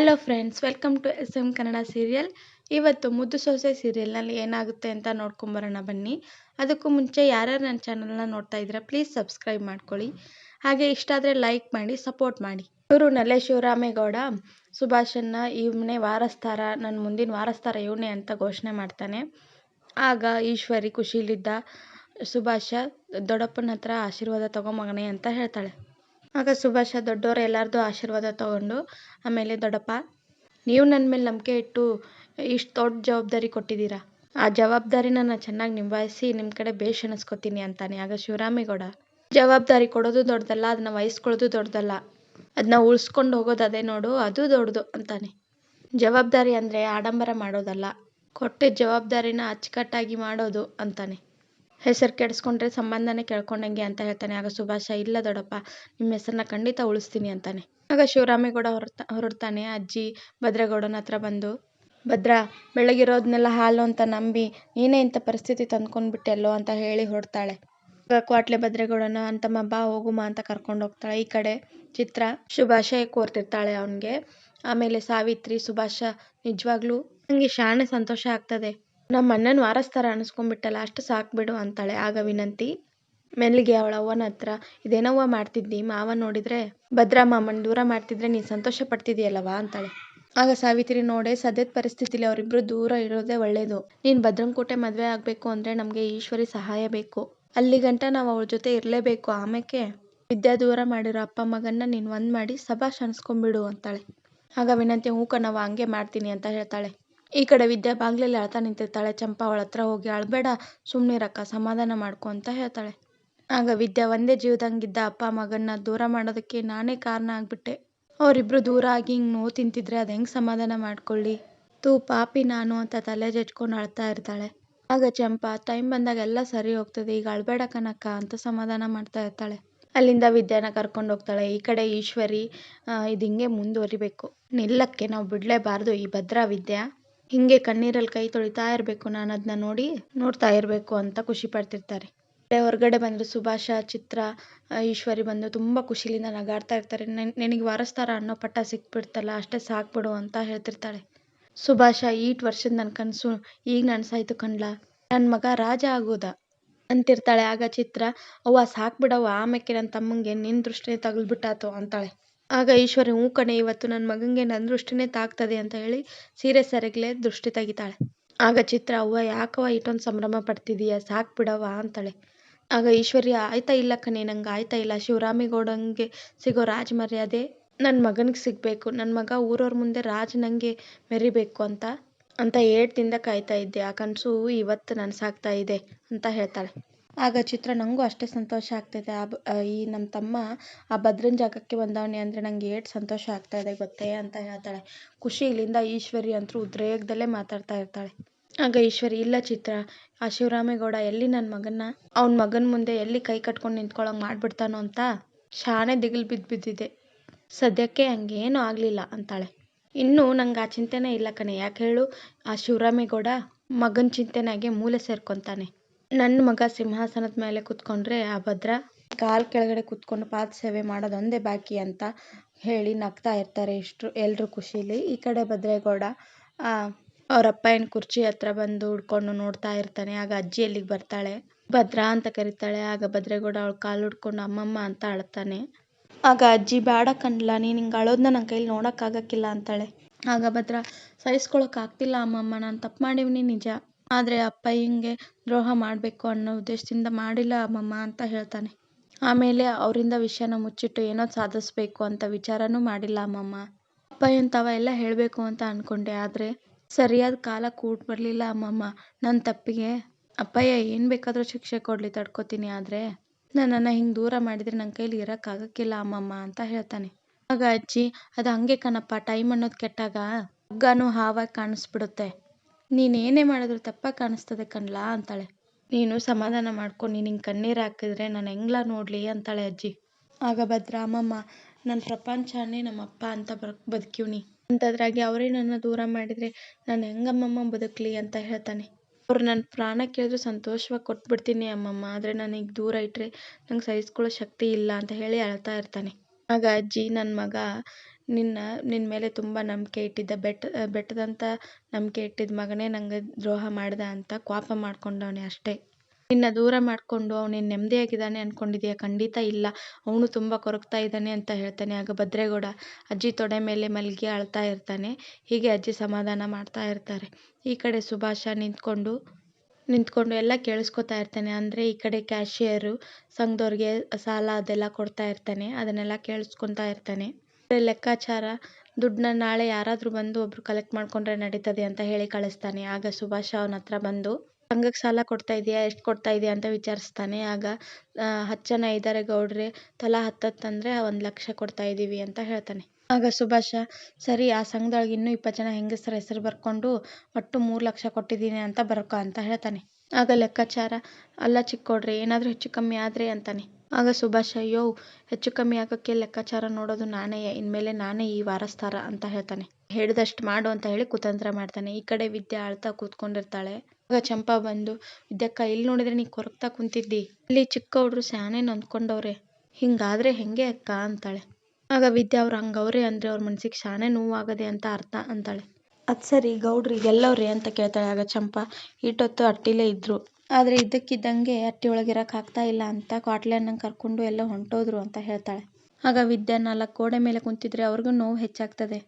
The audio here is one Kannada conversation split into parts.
Hello friends welcome to S M Kannada serial ಇವತ್ತು ಮುದ್ದು ಸೊಸೆ ಸೀರಿಯಲ್ನಲ್ಲಿ ಏನಾಗುತ್ತೆ ಅಂತ ನೋಡ್ಕೊಂಬರೋಣ ಬನ್ನಿ. ಅದಕ್ಕೂ ಮುಂಚೆ ಯಾರ್ಯಾರು ನನ್ನ ಚಾನಲ್ನ ನೋಡ್ತಾ ಇದ್ದೀರಾ ಪ್ಲೀಸ್ ಸಬ್ಸ್ಕ್ರೈಬ್ ಮಾಡ್ಕೊಳ್ಳಿ. ಹಾಗೆ ಇಷ್ಟ ಆದರೆ ಲೈಕ್ ಮಾಡಿ ಸಪೋರ್ಟ್ ಮಾಡಿ. ಇವರು ನಲ್ಲೆ ಶಿವರಾಮೇಗೌಡ ಸುಭಾಷನ್ನ ಇವನೇ ವಾರಸ್ತಾರ ನನ್ನ ಮುಂದಿನ ವಾರಸ್ತಾರ ಇವನೇ ಅಂತ ಘೋಷಣೆ ಮಾಡ್ತಾನೆ. ಆಗ ಈಶ್ವರಿ ಖುಷಿಲಿದ್ದ ಸುಭಾಷ, ದೊಡ್ಡಪ್ಪನ ಹತ್ರ ಆಶೀರ್ವಾದ ತಗೊಂಬಗಣೆ ಅಂತ ಹೇಳ್ತಾಳೆ. ಆಗ ಸುಭಾಷ ದೊಡ್ಡವರು ಎಲ್ಲರದ್ದು ಆಶೀರ್ವಾದ ತಗೊಂಡು ಆಮೇಲೆ, ದೊಡ್ಡಪ್ಪ, ನೀವು ನನ್ನ ಮೇಲೆ ನಂಬಿಕೆ ಇಟ್ಟು ಇಷ್ಟು ದೊಡ್ಡ ಜವಾಬ್ದಾರಿ ಕೊಟ್ಟಿದ್ದೀರ? ಆ ಜವಾಬ್ದಾರಿನ ನಾನು ಚೆನ್ನಾಗಿ ನಿಭಾಯಿಸಿ ನಿಮ್ಮ ಕಡೆ ಭೇಷ್ ಅನಿಸ್ಕೊತೀನಿ ಅಂತಾನೆ. ಆಗ ಶಿವರಾಮೇಗೌಡ ಜವಾಬ್ದಾರಿ ಕೊಡೋದು ದೊಡ್ಡದಲ್ಲ ಅದನ್ನ ವಹಿಸ್ಕೊಳ್ಳೋದು ದೊಡ್ಡದಲ್ಲ. ಅದನ್ನ ಉಳಿಸ್ಕೊಂಡು ಹೋಗೋದು ಅದೇ ನೋಡು, ಅದು ದೊಡ್ಡದು ಅಂತಾನೆ. ಜವಾಬ್ದಾರಿ ಅಂದರೆ ಆಡಂಬರ ಮಾಡೋದಲ್ಲ. ಕೊಟ್ಟಿದ್ದ ಜವಾಬ್ದಾರಿನ ಅಚ್ಚುಕಟ್ಟಾಗಿ ಮಾಡೋದು ಅಂತಾನೆ. ಹೆಸರು ಕೆಡಿಸ್ಕೊಂಡ್ರೆ ಸಂಬಂಧನೇ ಕೇಳ್ಕೊಂಡಂಗೆ ಅಂತ ಹೇಳ್ತಾನೆ. ಆಗ ಸುಭಾಷ, ಇಲ್ಲ ದೊಡ್ಡಪ್ಪ ನಿಮ್ಮ ಹೆಸರನ್ನ ಖಂಡಿತ ಉಳಿಸ್ತೀನಿ ಅಂತಾನೆ. ಆಗ ಶಿವರಾಮೇಗೌಡ ಹೊರಡ್ತಾ, ಹೊರಡ್ತಾನೆ, ಅಜ್ಜಿ ಭದ್ರೇಗೌಡನ ಹತ್ರ ಬಂದು, ಭದ್ರ ಬೆಳಗಿರೋದನ್ನೆಲ್ಲ ಹಾಲು ಅಂತ ನಂಬಿ ನೀನೇ ಇಂಥ ಪರಿಸ್ಥಿತಿ ತಂದ್ಕೊಂಡ್ಬಿಟ್ಟೆಲ್ಲೋ ಅಂತ ಹೇಳಿ ಹೊರಡ್ತಾಳೆ. ಆಗ ಕ್ವಾಟ್ಲೆ ಭದ್ರೇಗೌಡನ, ಅಂತಮ್ಮ, ಬಾ, ಹೋಗುಮ ಅಂತ ಕರ್ಕೊಂಡು ಹೋಗ್ತಾಳೆ. ಈ ಕಡೆ ಚಿತ್ರ ಶುಭಾಶಯ ಕೋರ್ತಿರ್ತಾಳೆ ಅವನಿಗೆ. ಆಮೇಲೆ ಸಾವಿತ್ರಿ, ಸುಭಾಷ, ನಿಜವಾಗ್ಲೂ ನನಗೆ ಶಾಣೆ ಸಂತೋಷ ಆಗ್ತದೆ. ನಮ್ಮ ಅಣ್ಣನ ವಾರಸ್ತಾರ ಅನಿಸ್ಕೊಂಡ್ಬಿಟ್ಟಲ್ಲ, ಅಷ್ಟು ಸಾಕು ಬಿಡು ಅಂತಾಳೆ. ಆಗ ವಿನಂತಿ, ಮೆಲ್ಲಿಗೆ ಅವಳ ಅವ್ವನ ಹತ್ರ, ಇದೇನವ್ವ ಮಾಡ್ತಿದ್ದಿ? ಮಾವ ನೋಡಿದ್ರೆ ಭದ್ರಾ ಮಾಮನ್ ದೂರ ಮಾಡ್ತಿದ್ರೆ ನೀನು ಸಂತೋಷ ಪಡ್ತಿದ್ಯಲ್ಲವಾ ಅಂತಾಳೆ. ಆಗ ಸಾವಿತ್ರಿ, ನೋಡೆ, ಸದ್ಯದ ಪರಿಸ್ಥಿತಿಲಿ ಅವರಿಬ್ರು ದೂರ ಇರೋದೇ ಒಳ್ಳೇದು. ನೀನ್ ಭದ್ರಂಕೋಟೆ ಮದುವೆ ಆಗಬೇಕು ಅಂದ್ರೆ ನಮಗೆ ಈಶ್ವರಿ ಸಹಾಯ ಬೇಕು. ಅಲ್ಲಿಗಂಟ ನಾವು ಅವಳ ಜೊತೆ ಇರಲೇಬೇಕು ಆಮೇಕೆ. ವಿದ್ಯಾ ದೂರ ಮಾಡಿರೋ ಅಪ್ಪ ಮಗನ್ನ ನೀನ್ ಒಂದ್ ಮಾಡಿ ಸಭಾಷ್ ಅನ್ಸ್ಕೊಂಡ್ಬಿಡು ಅಂತಾಳೆ. ಆಗ ವಿನಂತಿ ಹ್ಞೂ ಕಣವ್ವ ಹಂಗೆ ಮಾಡ್ತೀನಿ ಅಂತ ಹೇಳ್ತಾಳೆ. ಈ ಕಡೆ ವಿದ್ಯಾ ಬಾಗ್ಲಲ್ಲಿ ಅಳ್ತಾ ನಿಂತಿರ್ತಾಳೆ. ಚಂಪಾ ಅವಳ ಹತ್ರ ಹೋಗಿ ಅಳ್ಬೇಡ ಸುಮ್ಮನಿರಕ್ಕ ಸಮಾಧಾನ ಮಾಡ್ಕೊ ಅಂತ ಹೇಳ್ತಾಳೆ. ಆಗ ವಿದ್ಯಾ ಒಂದೇ ಜೀವದಂಗಿದ್ದ ಅಪ್ಪ ಮಗನ್ನ ದೂರ ಮಾಡೋದಕ್ಕೆ ನಾನೇ ಕಾರಣ ಆಗ್ಬಿಟ್ಟೆ. ಅವರಿಬ್ರು ದೂರ ಆಗಿ ಹಿಂಗೆ ನೋವು ತಿಂತಿದ್ರೆ ಅದು ಹೆಂಗೆ ಸಮಾಧಾನ ಮಾಡ್ಕೊಳ್ಳಿ? ತೂ ಪಾಪಿ ನಾನು ಅಂತ ತಲೆ ಜಚ್ಕೊಂಡು ಅಳ್ತಾ ಇರ್ತಾಳೆ. ಆಗ ಚಂಪಾ, ಟೈಮ್ ಬಂದಾಗ ಎಲ್ಲ ಸರಿ ಹೋಗ್ತದೆ, ಈಗ ಅಳ್ಬೇಡ ಕನಕ್ಕ ಅಂತ ಸಮಾಧಾನ ಮಾಡ್ತಾ ಇರ್ತಾಳೆ. ಅಲ್ಲಿಂದ ವಿದ್ಯಾನ ಕರ್ಕೊಂಡು ಹೋಗ್ತಾಳೆ. ಈ ಕಡೆ ಈಶ್ವರಿ ಇದು ಹಿಂಗೆ ಮುಂದುವರಿಬೇಕು. ನಿಲ್ಲಕ್ಕೆ ನಾವು ಬಿಡಲೇಬಾರ್ದು, ಈ ಭದ್ರಾ ವಿದ್ಯಾ. ಹಿಂಗೆ ಕಣ್ಣೀರಲ್ಲಿ ಕೈ ತೊಳಿತಾ ಇರಬೇಕು. ನಾನು ಅದನ್ನ ನೋಡಿ ನೋಡ್ತಾ ಇರಬೇಕು ಅಂತ ಖುಷಿ ಪಡ್ತಿರ್ತಾರೆ. ಹೊರಗಡೆ ಬಂದರು ಸುಭಾಷ, ಚಿತ್ರ ಈಶ್ವರಿ ಬಂದು ತುಂಬ ಖುಷಿಲಿಂದ ನಗಾಡ್ತಾ ಇರ್ತಾರೆ. ನಿನಗೆ ವಾರಸ್ತಾರ ಅನ್ನೋ ಪಟ್ಟ ಸಿಕ್ಬಿಡ್ತಲ್ಲ, ಅಷ್ಟೇ ಸಾಕ್ಬಿಡು ಅಂತ ಹೇಳ್ತಿರ್ತಾಳೆ ಸುಭಾಷ ಈಟ್ ವರ್ಷದ ನನ್ನ ಕನಸು, ಈಗ ನನ್ಸಾಯ್ತು ಕಣ್ಲಾ? ನನ್ನ ಮಗ ರಾಜ ಆಗೋದ ಅಂತಿರ್ತಾಳೆ. ಆಗ ಚಿತ್ರ, ಅವ್ವ ಸಾಕ್ಬಿಡವ್ವ ಆಮೇಲೆ ನನ್ನ ತಮ್ಮಂಗೆ ನಿನ್ನ ದೃಷ್ಟಿ ತಗಲ್ಬಿಟ್ಟಾತು ಅಂತಾಳೆ. ಆಗ ಈಶ್ವರಿ, ಹ್ಞೂ ಕಣೆ, ಇವತ್ತು ನನ್ನ ಮಗನಿಗೆ ನನ್ನ ದೃಷ್ಟಿನೇ ತಾಗ್ತದೆ ಅಂತ ಹೇಳಿ ಸೀರೆ ಸೆರಗ್ಲೆ ದೃಷ್ಟಿ ತೆಗಿತಾಳೆ. ಆಗ ಚಿತ್ರ, ಅವ್ವ, ಯಾಕವ್ವ ಇಷ್ಟೊಂದು ಸಂಭ್ರಮ ಪಡ್ತಿದೀಯ? ಸಾಕು ಬಿಡವ್ವ ಅಂತಾಳೆ. ಆಗ ಈಶ್ವರಿ ಆಯ್ತಾ ಇಲ್ಲ ಕಣೆ, ನಂಗೆ ಆಯ್ತಾ ಇಲ್ಲ. ಶಿವರಾಮೇಗೌಡಂಗೆ ಸಿಗೋ ರಾಜ ಮರ್ಯಾದೆ ನನ್ನ ಮಗನಿಗೆ ಸಿಗಬೇಕು. ನನ್ನ ಮಗ ಊರವ್ರ ಮುಂದೆ ರಾಜ ನನಗೆ ಮೆರಿಬೇಕು ಅಂತ ಅಂತ ಏಟ್ದಿಂದ ಕಾಯ್ತಾ ಇದ್ದೆ. ಆ ಕನಸು ಇವತ್ತು ನನಸಾಗ್ತಾ ಇದೆ ಅಂತ ಹೇಳ್ತಾಳೆ. ಆಗ ಚಿತ್ರ ನನಗೂ ಅಷ್ಟೇ ಸಂತೋಷ ಆಗ್ತಿದೆ. ಆ ಈ ನಮ್ಮ ತಮ್ಮ ಆ ಭದ್ರನ ಜಾಗಕ್ಕೆ ಬಂದವನೆ ಅಂದರೆ ನನಗೆ ಏಟ್ ಸಂತೋಷ ಆಗ್ತಾ ಇದೆ ಗೊತ್ತೇ ಅಂತ ಹೇಳ್ತಾಳೆ. ಖುಷಿ ಇಲ್ಲಿಂದ ಈಶ್ವರಿ ಅಂತೂ ಉದ್ರೇಕದಲ್ಲೇ ಮಾತಾಡ್ತಾ ಇರ್ತಾಳೆ. ಆಗ ಈಶ್ವರಿ, ಇಲ್ಲ ಚಿತ್ರ, ಆ ಶಿವರಾಮೇಗೌಡ ಎಲ್ಲಿ ನನ್ನ ಮಗನ್ನ? ಅವನ ಮಗನ ಮುಂದೆ ಎಲ್ಲಿ ಕೈ ಕಟ್ಕೊಂಡು ನಿಂತ್ಕೊಳ್ಳೋಂಗೆ ಮಾಡ್ಬಿಡ್ತಾನೋ ಅಂತ ಶಾಣೆ ದಿಗಿಲು ಬಿದ್ದು ಬಿದ್ದಿದೆ. ಸದ್ಯಕ್ಕೆ ಹಂಗೇನೂ ಆಗಲಿಲ್ಲ ಅಂತಾಳೆ. ಇನ್ನೂ ನಂಗೆ ಆ ಚಿಂತೆನೇ ಇಲ್ಲ ಕಣೆ. ಯಾಕೆ ಹೇಳು? ಆ ಶಿವರಾಮೇಗೌಡ ಮಗನ ಚಿಂತೆನಾಗೆ ಮೂಲೆ ಸೇರ್ಕೊತಾನೆ. ನನ್ನ ಮಗ ಸಿಂಹಾಸನದ ಮೇಲೆ ಕೂತ್ಕೊಂಡ್ರೆ ಆ ಭದ್ರ ಕಾಲು ಕೆಳಗಡೆ ಕೂತ್ಕೊಂಡು ಪಾದ ಸೇವೆ ಮಾಡೋದೊಂದೇ ಬಾಕಿ ಅಂತ ಹೇಳಿ ನಗ್ತಾ ಇರ್ತಾರೆ ಇಷ್ಟು ಎಲ್ಲರೂ ಖುಷಿಲಿ. ಈ ಕಡೆ ಭದ್ರೇಗೌಡ ಅವರಪ್ಪ ಏನು ಕುರ್ಚಿ ಹತ್ರ ಬಂದು ಉಡ್ಕೊಂಡು ನೋಡ್ತಾ ಇರ್ತಾನೆ, ಆಗ ಅಜ್ಜಿ ಎಲ್ಲಿಗೆ ಬರ್ತಾಳೆ? ಭದ್ರಾ ಅಂತ ಕರೀತಾಳೆ, ಆಗ ಭದ್ರೇಗೌಡ ಅವಳ ಕಾಲು ಹುಡ್ಕೊಂಡು ಅಮ್ಮಮ್ಮ ಅಂತ ಅಳ್ತಾನೆ ಆಗ ಅಜ್ಜಿ ಬೇಡ ಕಣ್ಲ, ನೀನು ಹಿಂಗೆ ಅಳೋದನ್ನ ನನ್ನ ಕೈಲಿ ನೋಡೋಕ್ಕಾಗಕ್ಕಿಲ್ಲ ಅಂತಾಳೆ. ಆಗ ಭದ್ರ ಸಹಿಸ್ಕೊಳಕ್ಕಾಗ್ತಿಲ್ಲ ಅಮ್ಮಮ್ಮ, ನಾನು ತಪ್ಪು ಮಾಡಿವ್ನಿ ನಿಜ. ಆದರೆ ಅಪ್ಪ ಹಿಂಗೆ ದ್ರೋಹ ಮಾಡಬೇಕು ಅನ್ನೋ ಉದ್ದೇಶದಿಂದ ಮಾಡಿಲ್ಲ ಅಮ್ಮಮ್ಮ ಅಂತ ಹೇಳ್ತಾನೆ. ಆಮೇಲೆ ಅವರಿಂದ ವಿಷಯನ ಮುಚ್ಚಿಟ್ಟು ಏನೋ ಸಾಧಿಸ್ಬೇಕು ಅಂತ ವಿಚಾರನೂ ಮಾಡಿಲ್ಲ ಅಮ್ಮಮ್ಮ ಅಪ್ಪ ಇಂಥವ ಎಲ್ಲ ಹೇಳಬೇಕು ಅಂತ ಅಂದ್ಕೊಂಡೆ ಆದರೆ ಸರಿಯಾದ ಕಾಲ ಕೂಟ್ ಬರಲಿಲ್ಲ ಅಮ್ಮಮ್ಮ ನನ್ನ ತಪ್ಪಿಗೆ ಅಪ್ಪಯ್ಯ ಏನು ಬೇಕಾದರೂ ಶಿಕ್ಷೆ ಕೊಡಲಿ ತಡ್ಕೊತೀನಿ, ಆದರೆ ನನ್ನನ್ನು ಹಿಂಗೆ ದೂರ ಮಾಡಿದರೆ ನನ್ನ ಕೈಲಿ ಇರೋಕ್ಕಾಗಕ್ಕಿಲ್ಲ ಅಮ್ಮಮ್ಮ ಅಂತ ಹೇಳ್ತಾನೆ. ಆಗ ಅಜ್ಜಿ, ಅದು ಹಂಗೆ ಕಣಪ್ಪ, ಟೈಮ್ ಅನ್ನೋದು ಕೆಟ್ಟಾಗ ಹಗ್ಗನೂ ಹಾವಾಗಿ ಕಾಣಿಸ್ಬಿಡುತ್ತೆ. ನೀನೇನೇ ಮಾಡಿದ್ರು ತಪ್ಪಾಗಿ ಕಾಣಿಸ್ತದೆ ಕಣ್ಲಾ ಅಂತಾಳೆ. ನೀನು ಸಮಾಧಾನ ಮಾಡ್ಕೊ, ನೀನು ಹಿಂಗೆ ಕಣ್ಣೀರು ಹಾಕಿದ್ರೆ ನಾನು ಹೆಂಗ್ಲ ನೋಡಲಿ ಅಂತಾಳೆ ಅಜ್ಜಿ. ಆಗ ಭದ್ರ ಅಮ್ಮಮ್ಮ ನನ್ನ ಪ್ರಪಂಚನೇ ನಮ್ಮ ಅಪ್ಪ ಅಂತ ಬದುಕಿವ್ನಿ ಅಂಥದ್ರಾಗೆ ಅವರೇ ನನ್ನ ದೂರ ಮಾಡಿದರೆ ನಾನು ಹೆಂಗಮ್ಮಮ್ಮ ಬದುಕಲಿ ಅಂತ ಹೇಳ್ತಾನೆ. ಅವ್ರು ನನ್ನ ಪ್ರಾಣ ಕೇಳಿದ್ರು ಸಂತೋಷವಾಗಿ ಕೊಟ್ಬಿಡ್ತೀನಿ ಅಮ್ಮಮ್ಮ, ಆದರೆ ನನಗೆ ದೂರ ಇಟ್ಟರೆ ನಂಗೆ ಸಹಿಸ್ಕೊಳ್ಳೋ ಶಕ್ತಿ ಇಲ್ಲ ಅಂತ ಹೇಳಿ ಅಳ್ತಾ ಇರ್ತಾನೆ. ಆಗ ಅಜ್ಜಿ ನನ್ನ ಮಗ ನಿನ್ನ ನಿನ್ನ ಮೇಲೆ ತುಂಬ ನಂಬಿಕೆ ಇಟ್ಟಿದ್ದ ಬೆಟ್ಟ ಬೆಟ್ಟದಂಥ ನಂಬಿಕೆ ಇಟ್ಟಿದ್ದ ಮಗನೇ ನಂಗೆ ದ್ರೋಹ ಮಾಡಿದ ಅಂತ ಕೋಪ ಮಾಡ್ಕೊಂಡವನೆ ಅಷ್ಟೇ. ನಿನ್ನ ದೂರ ಮಾಡಿಕೊಂಡು ಅವನೇನು ನೆಮ್ಮದಿಯಾಗಿದ್ದಾನೆ ಅಂದ್ಕೊಂಡಿದ್ಯಾ ಖಂಡಿತ ಇಲ್ಲ. ಅವನು ತುಂಬ ಕೊರಗ್ತಾ ಇದ್ದಾನೆ ಅಂತ ಹೇಳ್ತಾನೆ. ಆಗ ಭದ್ರೇಗೌಡ ಅಜ್ಜಿ ತೊಡೆ ಮೇಲೆ ಮಲಗಿ ಅಳ್ತಾ ಇರ್ತಾನೆ. ಹೀಗೆ ಅಜ್ಜಿ ಸಮಾಧಾನ ಮಾಡ್ತಾ ಇರ್ತಾರೆ. ಈ ಕಡೆ ಸುಭಾಷ ನಿಂತ್ಕೊಂಡು ನಿಂತ್ಕೊಂಡು ಎಲ್ಲ ಕೇಳಿಸ್ಕೊತಾ ಇರ್ತಾನೆ. ಅಂದರೆ ಈ ಕಡೆ ಕ್ಯಾಶಿಯರು ಸಂಘದವ್ರಿಗೆ ಸಾಲ ಅದೆಲ್ಲ ಕೊಡ್ತಾ ಇರ್ತಾನೆ. ಅದನ್ನೆಲ್ಲ ಕೇಳಿಸ್ಕೊತಾ ಇರ್ತಾನೆ. ಲೆಕ್ಕಾಚಾರ. ದುಡ್ಡನ್ನ ನಾಳೆ ಯಾರಾದರೂ ಬಂದು ಒಬ್ರು ಕಲೆಕ್ಟ್ ಮಾಡ್ಕೊಂಡ್ರೆ ನಡೀತದೆ ಅಂತ ಹೇಳಿ ಕಳಿಸ್ತಾನೆ. ಆಗ ಸುಭಾಷ್ ಅವನ ಹತ್ರ ಬಂದು ಸಂಘಕ್ಕೆ ಸಾಲ ಕೊಡ್ತಾ ಇದೆಯಾ? ಎಷ್ಟು ಕೊಡ್ತಾ ಇದೆಯಾ? ಅಂತ ವಿಚಾರಿಸ್ತಾನೆ. ಆಗ ಹತ್ತು ಜನ ಇದ್ದಾರೆ ಗೌಡ್ರೆ, ತಲಾ ಹತ್ತತ್ತು ಅಂದರೆ ಒಂದು ಲಕ್ಷ ಕೊಡ್ತಾ ಇದ್ದೀವಿ ಅಂತ ಹೇಳ್ತಾನೆ. ಆಗ ಸುಭಾಷ, ಸರಿ, ಆ ಸಂಘದೊಳಗೆ ಇನ್ನೂ ಇಪ್ಪತ್ತು ಜನ ಹೆಂಗಸರ ಹೆಸರು ಬರ್ಕೊಂಡು ಒಟ್ಟು ಮೂರು ಲಕ್ಷ ಕೊಟ್ಟಿದ್ದೀನಿ ಅಂತ ಬರ್ಕೊ ಅಂತ ಹೇಳ್ತಾನೆ. ಆಗ ಲೆಕ್ಕಾಚಾರ. ಅಲ್ಲ ಚಿಕ್ಕೋಡ್ರೆ, ಏನಾದರೂ ಹೆಚ್ಚು ಕಮ್ಮಿ ಆದರೆ ಅಂತಾನೆ. ಆಗ ಸುಭಾಷ್, ಅಯ್ಯೋ, ಹೆಚ್ಚು ಕಮ್ಮಿ ಆಗೋಕ್ಕೆ ಲೆಕ್ಕಾಚಾರ ನೋಡೋದು ನಾನೇ ಇನ್ಮೇಲೆ ನಾನೇ ಈ ವಾರಸ್ತಾರ ಅಂತ ಹೇಳ್ತಾನೆ. ಹೇಳಿದಷ್ಟು ಮಾಡು ಅಂತ ಹೇಳಿ ಕುತಂತ್ರ ಮಾಡ್ತಾನೆ. ಈ ಕಡೆ ವಿದ್ಯೆ ಆಳ್ತಾ ಕೂತ್ಕೊಂಡಿರ್ತಾಳೆ. ಆಗ ಚಂಪಾ ಬಂದು, ವಿದ್ಯಕ್ಕ, ಇಲ್ಲಿ ನೋಡಿದ್ರೆ ನೀ ಕೊರಗ್ತಾ ಕುಂತಿದ್ದಿ. ಇಲ್ಲಿ ಚಿಕ್ಕ ಹುಡ್ರು ಸ್ಯಾನೇ ನೊಂದ್ಕೊಂಡವ್ರೆ. ಹಿಂಗಾದ್ರೆ ಹೆಂಗೆ ಅಕ್ಕ? ಅಂತಾಳೆ. ಆಗ ವಿದ್ಯಾ, ಅವ್ರು ಹಂಗವ್ರೆ ಅಂದ್ರೆ ಅವ್ರ ಮನ್ಸಿಗೆ ಶಾನೆ ನೋವಾಗದೆ ಅಂತ ಅರ್ಥ ಅಂತಾಳೆ. ಅದು ಸರಿ, ಗೌಡ್ರು ಎಲ್ಲವ್ರಿ ಅಂತ ಕೇಳ್ತಾಳೆ ಆಗ ಚಂಪಾ ಇಟ್ಟೊತ್ತು ಅಟ್ಟಿಲೇ ಇದ್ರು. ಆದರೆ ಇದ್ದಕ್ಕಿದ್ದಂಗೆ ಇರಕ್ಕೆ ಆಗ್ತಾ ಇಲ್ಲ ಅಂತ ಕ್ವಾಟ್ಲೆಯನ್ನ ಕರ್ಕೊಂಡು ಎಲ್ಲ ಹೊಂಟೋದ್ರು ಅಂತ ಹೇಳ್ತಾಳೆ. ಆಗ ವಿದ್ಯಾ ನಾಲ್ಕು ಗೋಡೆ ಮೇಲೆ ಕುಂತಿದ್ರೆ ಅವ್ರಿಗೂ ನೋವು ಹೆಚ್ಚಾಗ್ತದೆ.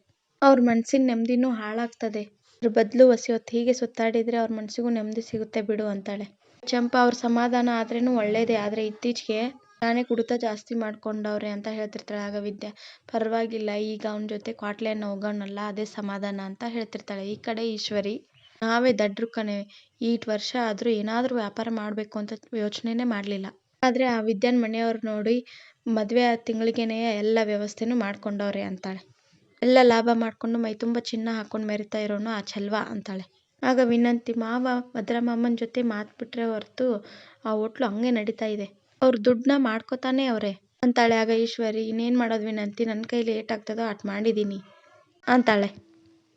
ಅವ್ರ ಮನ್ಸಿನ ನೆಮ್ಮದಿನೂ ಹಾಳಾಗ್ತದೆ. ಅದ್ರ ಬದಲು ಹೊತ್ತು ಹೀಗೆ ಸುತ್ತಾಡಿದರೆ ಅವ್ರ ಮನ್ಸಿಗೂ ನೆಮ್ಮದಿ ಸಿಗುತ್ತೆ ಬಿಡು ಅಂತಾಳೆ. ಚಂಪಾ, ಅವ್ರ ಸಮಾಧಾನ ಆದ್ರೇನು ಒಳ್ಳೇದೇ, ಆದರೆ ಇತ್ತೀಚೆಗೆ ನಾನೇ ಕುಡಿತ ಜಾಸ್ತಿ ಮಾಡ್ಕೊಂಡವ್ರೆ ಅಂತ ಹೇಳ್ತಿರ್ತಾಳೆ. ಆಗ ವಿದ್ಯಾ, ಪರವಾಗಿಲ್ಲ, ಈಗ ಅವನ ಜೊತೆ ಕ್ವಾಟ್ಲೆಯನ್ನು ಹೋಗೋಣಲ್ಲ, ಅದೇ ಸಮಾಧಾನ ಅಂತ ಹೇಳ್ತಿರ್ತಾಳೆ. ಈ ಕಡೆ ಈಶ್ವರಿ, ನಾವೇ ದಡ್ರು ಕಣೆ, ಈಟ್ ವರ್ಷ ಆದರೂ ಏನಾದರೂ ವ್ಯಾಪಾರ ಮಾಡಬೇಕು ಅಂತ ಯೋಚನೆನೇ ಮಾಡಲಿಲ್ಲ. ಆದರೆ ಆ ವಿದ್ಯಾನ್ ಮನೆಯವ್ರು ನೋಡಿ ಮದುವೆ ತಿಂಗಳಿಗೇನೆ ಎಲ್ಲ ವ್ಯವಸ್ಥೆನೂ ಮಾಡ್ಕೊಂಡವ್ರೆ ಅಂತಾಳೆ. ಎಲ್ಲ ಲಾಭ ಮಾಡಿಕೊಂಡು ಮೈ ತುಂಬ ಚಿನ್ನ ಹಾಕೊಂಡು ಮೆರಿತಾ ಇರೋನು ಆ ಚಲ್ವ ಅಂತಾಳೆ. ಆಗ ವಿನಂತಿ, ಮಾವ, ಭದ್ರಮ್ಮನ ಜೊತೆ ಮಾತು ಬಿಟ್ರೆ ಹೊರತು ಆ ಹೋಟ್ಲು ಹಂಗೆ ನಡೀತಾ ಇದೆ. ಅವ್ರು ದುಡ್ಡನ್ನ ಮಾಡ್ಕೊತಾನೆ ಅವರೆ. ಅಂತಾಳೆ, ಆಗ ಈಶ್ವರಿ, ಇನ್ನೇನು ಮಾಡೋದು ವಿನಂತಿ? ನನ್ನ ಕೈಲಿ ಏಟಾಗ್ತದೋ ಅಟ್ ಮಾಡಿದ್ದೀನಿ ಅಂತಾಳೆ.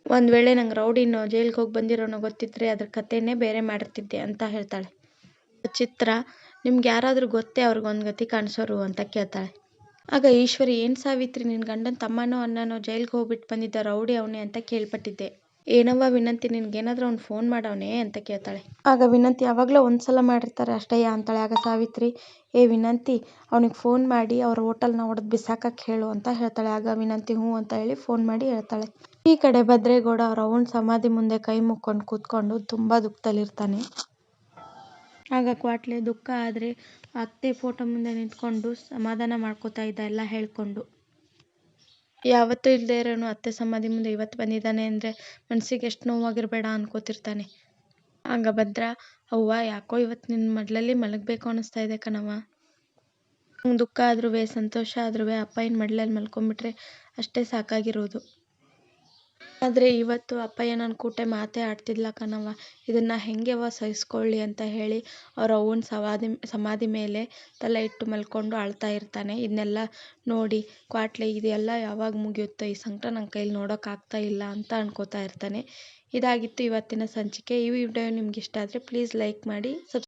ಒಂದು ವೇಳೆ ನಂಗೆ ರೌಡಿನೋ ಜೈಲಿಗೆ ಹೋಗಿ ಬಂದಿರೋನೋ ಗೊತ್ತಿದ್ರೆ ಅದ್ರ ಕಥೆನೇ ಬೇರೆ ಮಾಡಿರ್ತಿದ್ದೆ ಅಂತ ಹೇಳ್ತಾಳೆ. ಚಿತ್ರ ನಿಮ್ಗೆ ಯಾರಾದರೂ ಗೊತ್ತೇ ಅವ್ರಿಗೊಂದು ಗತಿ ಕಾಣಿಸೋರು ಅಂತ ಕೇಳ್ತಾಳೆ. ಆಗ ಈಶ್ವರಿ, ಏನು ಸಾವಿತ್ರಿ ನಿನ್ನ ಗಂಡನ ತಮ್ಮನೋ, ಅಣ್ಣನೋ ಜೈಲಿಗೆ ಹೋಗ್ಬಿಟ್ಟು ಬಂದಿದ್ದ ರೌಡಿ ಅವನೇ? ಅಂತ ಕೇಳ್ಪಟ್ಟಿದ್ದೆ. ಏನವ್ವ ವಿನಂತಿ ನಿನಗೇನಾದರೂ ಅವ್ನು ಫೋನ್ ಮಾಡವ್ನೆ ಅಂತ ಕೇಳ್ತಾಳೆ. ಆಗ ವಿನಂತಿ ಯಾವಾಗಲೂ ಒಂದ್ಸಲ ಮಾಡಿರ್ತಾರೆ ಅಷ್ಟಯ್ಯ ಅಂತಾಳೆ. ಆಗ ಸಾವಿತ್ರಿ, ಏ ವಿನಂತಿ, ಅವ್ನಿಗೆ ಫೋನ್ ಮಾಡಿ ಅವ್ರ ಹೋಟೆಲ್ನ ಹೊಡೆದು ಬಿಸಾಕಕ್ಕೆ ಹೇಳು ಅಂತ ಹೇಳ್ತಾಳೆ. ಆಗ ವಿನಂತಿ, ಹ್ಞೂ ಅಂತ ಹೇಳಿ ಫೋನ್ ಮಾಡಿ ಹೇಳ್ತಾಳೆ. ಈ ಕಡೆ ಭದ್ರೇಗೌಡ ಅವ್ರ ಅವನ ಸಮಾಧಿ ಮುಂದೆ ಕೈ ಮುಕ್ಕೊಂಡು ಕೂತ್ಕೊಂಡು ತುಂಬ ದುಃಖದಲ್ಲಿರ್ತಾನೆ. ಆಗ ಕ್ವಾಟ್ಲೆ, ದುಃಖ ಆದರೆ ಅತ್ತೆ ಫೋಟೋ ಮುಂದೆ ನಿಂತ್ಕೊಂಡು ಸಮಾಧಾನ ಮಾಡ್ಕೋತಾ ಇದ್ದ? ಎಲ್ಲ ಹೇಳ್ಕೊಂಡು ಯಾವತ್ತೂ ಇಲ್ಲದೇ ಇರೋನು ಅತ್ತೆ ಸಮಾಧಿ ಮುಂದೆ ಇವತ್ತು ಬಂದಿದ್ದಾನೆ ಅಂದರೆ ಮನ್ಸಿಗೆ ಎಷ್ಟು ನೋವಾಗಿರಬೇಡ ಅನ್ಕೋತಿರ್ತಾನೆ. ಆಗ ಭದ್ರ, ಅವ್ವ ಯಾಕೋ ಇವತ್ತು ನಿನ್ನ ಮಡ್ಲಲ್ಲಿ ಮಲಗಬೇಕು ಅನ್ನಿಸ್ತಾ ಇದೆ ಕಣವ್ವ. ದುಃಖ ಆದ್ರೂ ಸಂತೋಷ ಆದ್ರೂ ಅಪ್ಪ ಇನ್ನು ಮಡ್ಲಲ್ಲಿ ಮಲ್ಕೊಂಡ್ಬಿಟ್ರೆ ಅಷ್ಟೇ ಸಾಕಾಗಿರೋದು. ಆದರೆ ಇವತ್ತು ಅಪ್ಪಯ್ಯ ನನ್ನ ಕೂಟೆ ಮಾತೇ ಆಡ್ತಿದ್ಲ ಕಣವ್ವ. ಇದನ್ನು ಹೆಂಗೆವ್ವ ಸಹಿಸ್ಕೊಳ್ಳಿ ಅಂತ ಹೇಳಿ ಅವ್ರ ಅವ್ವನ ಸಮಾಧಿ ಸಮಾಧಿ ಮೇಲೆ ತಲೆ ಇಟ್ಟು ಮಲ್ಕೊಂಡು ಅಳ್ತಾ ಇರ್ತಾನೆ. ಇದನ್ನೆಲ್ಲ ನೋಡಿ ಕ್ವಾಟ್ಲೆ ಇದೆಲ್ಲ ಯಾವಾಗ ಮುಗಿಯುತ್ತೆ ಈ ಸಂಕಟ ನನ್ನ ಕೈಲಿ ನೋಡೋಕ್ಕಾಗ್ತಾ ಇಲ್ಲ ಅಂತ ಅನ್ಕೋತಾ ಇರ್ತಾನೆ. ಇದಾಗಿತ್ತು ಇವತ್ತಿನ ಸಂಚಿಕೆ. ಈ ವಿಡಿಯೋ ನಿಮ್ಗೆ ಇಷ್ಟ ಆದರೆ ಪ್ಲೀಸ್ ಲೈಕ್ ಮಾಡಿ ಸಬ್ಸ್